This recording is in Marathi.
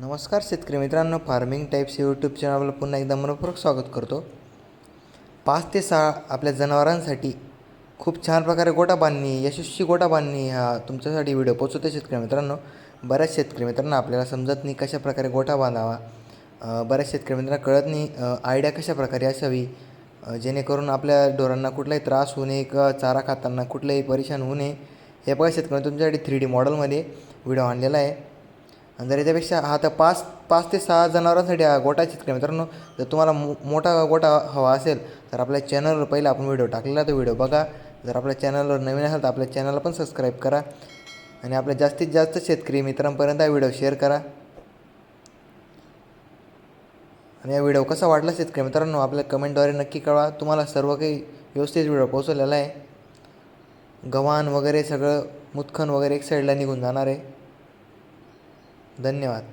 नमस्कार शेतकरी मित्रांनो फार्मिंग टाईप्स यूट्यूब चॅनलला पुन्हा एकदा मनपूर्वक स्वागत करतो. पाच ते सहा आपल्या जनावरांसाठी खूप छान प्रकारे गोटा बांधणी यशस्वी गोटा बांधणी हा तुमच्यासाठी व्हिडिओ पोचवतो शेतकरी मित्रांनो. बऱ्याच शेतकरी मित्रांना आपल्याला समजत नाही कशा प्रकारे गोठा बांधावा. बऱ्याच शेतकरी मित्रांना कळत नाही आयडिया कशा प्रकारे असावी. जेणेकरून आपल्या ढोरांना कुठलाही त्रास होऊ नये किंवा चारा खाताना कुठलंही परेशान होऊ नये. हे बघा शेतकरी तुमच्यासाठी थ्री डी मॉडेलमध्ये व्हिडिओ आणलेला आहे. आणि जर याच्यापेक्षा हा तर पाच पाच ते सहा जनावरांसाठी हा गोटा शेतकरी मित्रांनो जर तुम्हाला मो मोठा गोटा हवा असेल तर आपल्या चॅनलवर पहिला आपण व्हिडिओ टाकलेला तो व्हिडिओ बघा. जर आपल्या चॅनलवर नवीन असेल तर आपल्या चॅनलला पण सबस्क्राईब करा. आणि आपल्या जास्तीत जास्त शेतकरी मित्रांपर्यंत हा व्हिडिओ शेअर करा. आणि हा व्हिडिओ कसा वाटला शेतकरी मित्रांनो आपल्या कमेंटद्वारे नक्की कळवा. तुम्हाला सर्व काही व्यवस्थित व्हिडिओ पोहोचवलेला आहे. गव्हाण वगैरे सगळं मुतखन वगैरे एक साईडला निघून जाणार आहे. धन्यवाद.